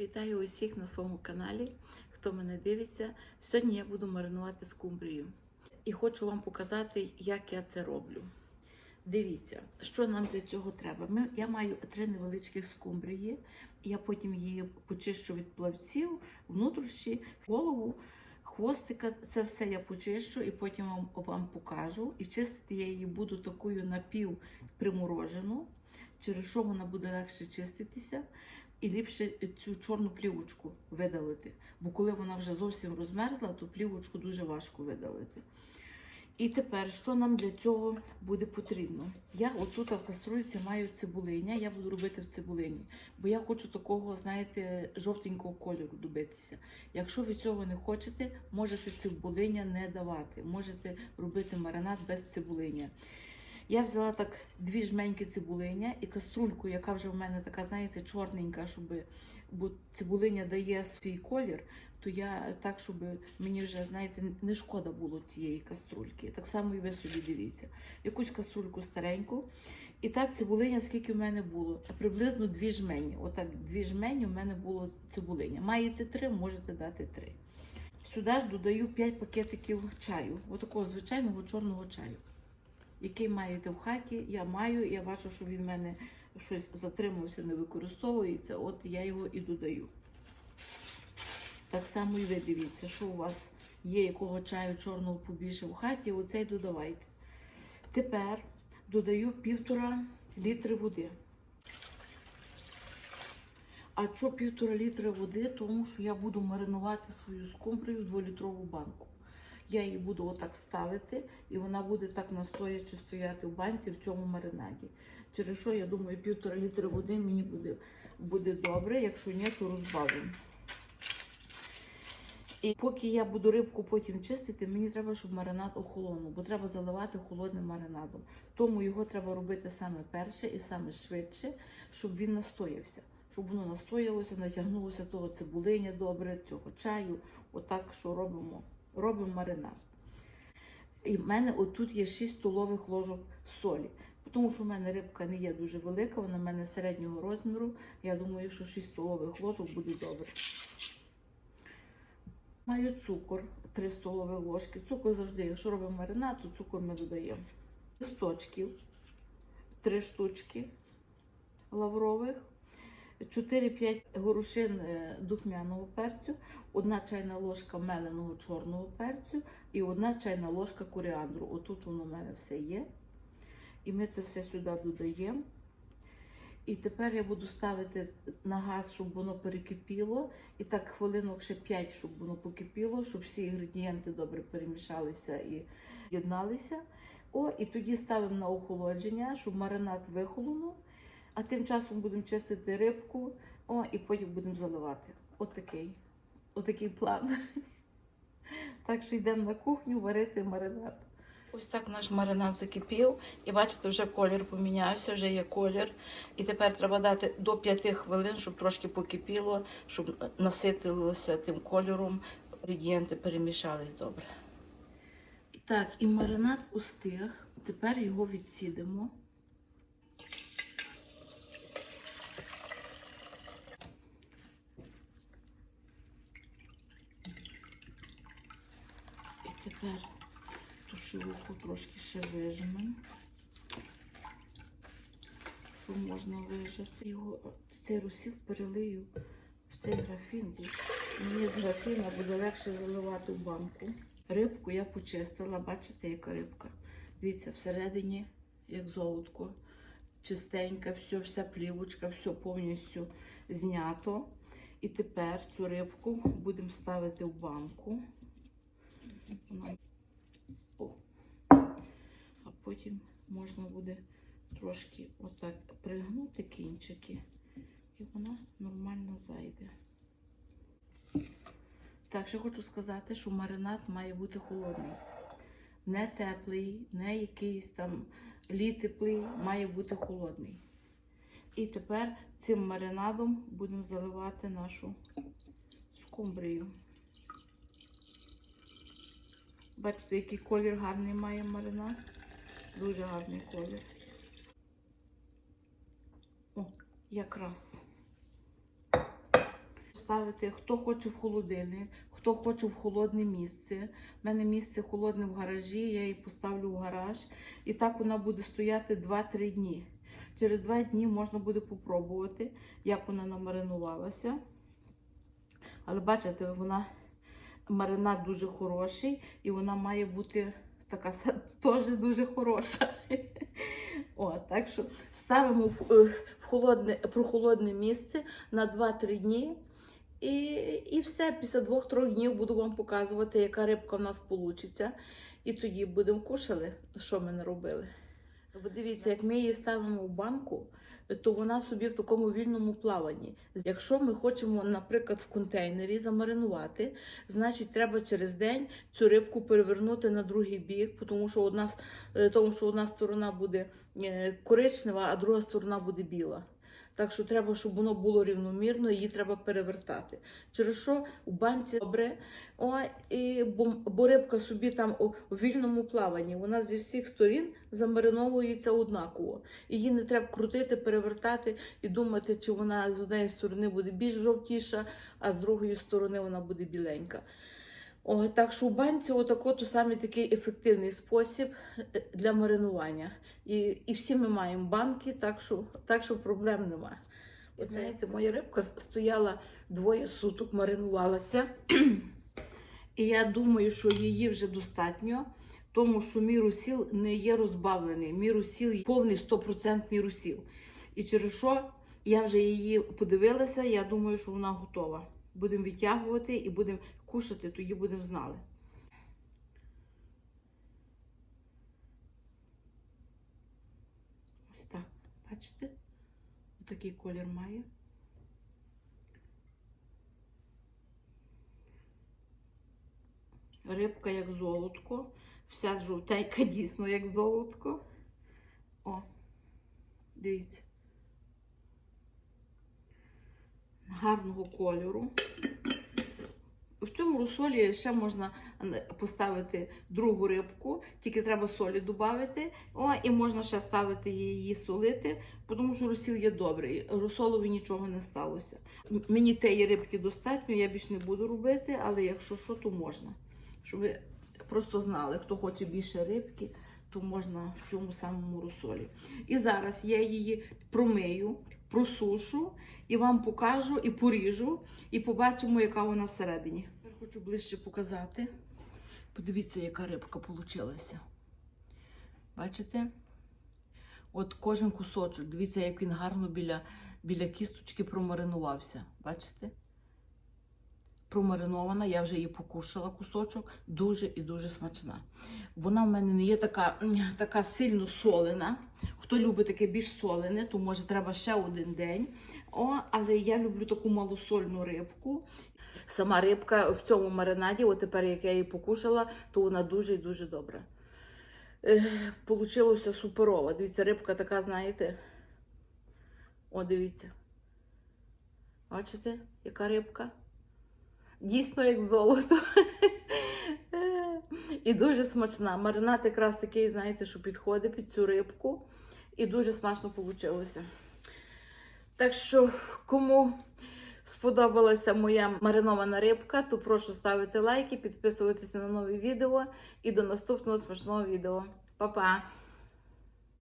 Вітаю усіх на своєму каналі, хто мене дивиться. Сьогодні я буду маринувати скумбрію. І хочу вам показати, як я це роблю. Дивіться, що нам для цього треба. Ми, я маю три невеличких скумбрії, я потім її почищу від плавців, внутрішні, голову, хвостика. Це все я почищу і потім вам, вам покажу. І чистити я її буду такою напівприморожену, через що вона буде легше чиститися. І ліпше цю чорну плівочку видалити. Бо коли вона вже зовсім розмерзла, то плівочку дуже важко видалити. І тепер, що нам для цього буде потрібно? Я отут в каструльці маю цибулиня, я буду робити в цибулині, бо я хочу такого, знаєте, жовтенького кольору добитися. Якщо ви цього не хочете, можете цибулиня не давати, можете робити маринад без цибулиня. Я взяла так дві жменьки цибулиня і каструльку, яка вже в мене така, знаєте, чорненька, щоб бо цибулиня дає свій колір, то я так, щоб мені вже, знаєте, не шкода було цієї каструльки. Так само і ви собі дивіться. Якусь каструльку стареньку. І так цибулиня, скільки в мене було? Приблизно дві жмені. Отак, дві жмені в мене було цибулиня. Маєте три, можете дати три. Сюди ж додаю 5 пакетиків чаю, отакого звичайного чорного чаю який маєте в хаті, я маю, я бачу, що він в мене щось затримався, не використовується, от я його і додаю. Так само і ви дивіться, що у вас є, якого чаю чорного побільше в хаті, оцей додавайте. Тепер додаю півтора літри води. А що півтора літра води? Тому що я буду маринувати свою скумбрію в 2-літрову банку. Я її буду отак ставити, і вона буде так настоячи стояти в банці в цьому маринаді. Через що, я думаю, півтора літра води мені буде, буде добре, якщо ні, то розбавлю. І поки я буду рибку потім чистити, мені треба, щоб маринад охолонув, бо треба заливати холодним маринадом. Тому його треба робити саме перше і саме швидше, щоб він настоявся. Щоб воно настоялося, натягнулося того цибулиня добре, цього чаю. Отак, що робимо робимо маринад. І в мене отут є 6 столових ложок солі. Тому що в мене рибка не є дуже велика, вона в мене середнього розміру. Я думаю, що 6 столових ложок буде добре. Маю цукор 3 столові ложки. Цукор завжди, якщо робимо маринад, то цукор ми додаємо. Листочків 3 штучки лаврових. 4-5 горошин е, духмяного перцю, одна чайна ложка меленого чорного перцю і одна чайна ложка коріандру. Отут воно в мене все є. І ми це все сюди додаємо. І тепер я буду ставити на газ, щоб воно перекипіло. І так хвилинок ще 5, щоб воно покипіло, щоб всі інгредієнти добре перемішалися і з'єдналися. О, і тоді ставимо на охолодження, щоб маринад вихолонув. А тим часом будемо чистити рибку, о, і потім будемо заливати. Отакий. Отакий план. Так що йдемо на кухню варити маринад. Ось так наш маринад закипів. І бачите, вже колір помінявся, вже є колір. І тепер треба дати до 5 хвилин, щоб трошки покипіло, щоб наситилося тим кольором. Інгредієнти перемішались добре. Так, і маринад устиг. Тепер його відсідимо. І тепер тушилку трошки ще вижмемо, що можна вижати. Його цей розсіл перелию в цей графін. Мені з графіна буде легше заливати в банку. Рибку я почистила, бачите, яка рибка. Дивіться, всередині, як золотко, чистенька, все, вся плівочка, все повністю знято. І тепер цю рибку будемо ставити в банку. А потім можна буде трошки отак пригнути кінчики, і вона нормально зайде. Так, ще хочу сказати, що маринад має бути холодний. Не теплий, не якийсь там літеплий, має бути холодний. І тепер цим маринадом будемо заливати нашу скумбрію. Бачите, який колір гарний має маринад. Дуже гарний колір. О, якраз. поставити, хто хоче в холодильник, хто хоче в холодне місце. У мене місце холодне в гаражі, я її поставлю в гараж. І так вона буде стояти 2-3 дні. Через 2 дні можна буде попробувати, як вона намаринувалася. Але бачите, вона маринад дуже хороший, і вона має бути така теж дуже хороша. О, так що ставимо в, е, холодне, прохолодне місце на 2-3 дні. І, і все, після 2-3 днів буду вам показувати, яка рибка в нас вийде. І тоді будемо кушали, що ми не робили. Ви дивіться, як ми її ставимо в банку, то вона собі в такому вільному плаванні. Якщо ми хочемо, наприклад, в контейнері замаринувати, значить треба через день цю рибку перевернути на другий бік, тому що одна, е, тому що одна сторона буде е, коричнева, а друга сторона буде біла. Так що треба, щоб воно було рівномірно, її треба перевертати. Через що у банці добре, о, і, бо, рибка собі там у вільному плаванні, вона зі всіх сторін замариновується однаково. Її не треба крутити, перевертати і думати, чи вона з однієї сторони буде більш жовтіша, а з другої сторони вона буде біленька. О, так що у банці отако то саме такий ефективний спосіб е, для маринування. І, і всі ми маємо банки, так що, так що проблем немає. Ви знаєте, моя рибка стояла двоє суток, маринувалася. І я думаю, що її вже достатньо, тому що мій русіл не є розбавлений. Мій русіл є повний 100% русіл. І через що я вже її подивилася, я думаю, що вона готова. Будемо відтягувати і будемо кушати, тоді будемо знали. Ось так. Бачите? Отакий колір має. Рибка як золотко. Вся жовтенька дійсно як золотко. О, дивіться. Гарного кольору. В цьому розсолі ще можна поставити другу рибку, тільки треба солі додати. О, і можна ще ставити її солити, тому що розсіл є добрий. Розсолові нічого не сталося. Мені тієї рибки достатньо, я більш не буду робити, але якщо що, то можна. Щоб ви просто знали, хто хоче більше рибки, то можна в цьому самому розсолі. І зараз я її промию, просушу і вам покажу і поріжу, і побачимо, яка вона всередині. Хочу ближче показати. Подивіться, яка рибка вийшла. Бачите? От кожен кусочок. Дивіться, як він гарно біля, біля кісточки промаринувався. Бачите? Промаринована, я вже її покушала кусочок, дуже і дуже смачна. Вона в мене не є така, така сильно солена. Хто любить таке більш солене, то може треба ще один день. О, але я люблю таку малосольну рибку. Сама рибка в цьому маринаді, от тепер як я її покушала, то вона дуже і дуже добра. Е, Получилося суперово. Дивіться, рибка така, знаєте. О, дивіться. Бачите, яка рибка? Дійсно, як золото. І дуже смачна. Маринад якраз такий, знаєте, що підходить під цю рибку. І дуже смачно вийшло. Так що, кому сподобалася моя маринована рибка, то прошу ставити лайки, підписуватися на нові відео і до наступного смачного відео. Па-па!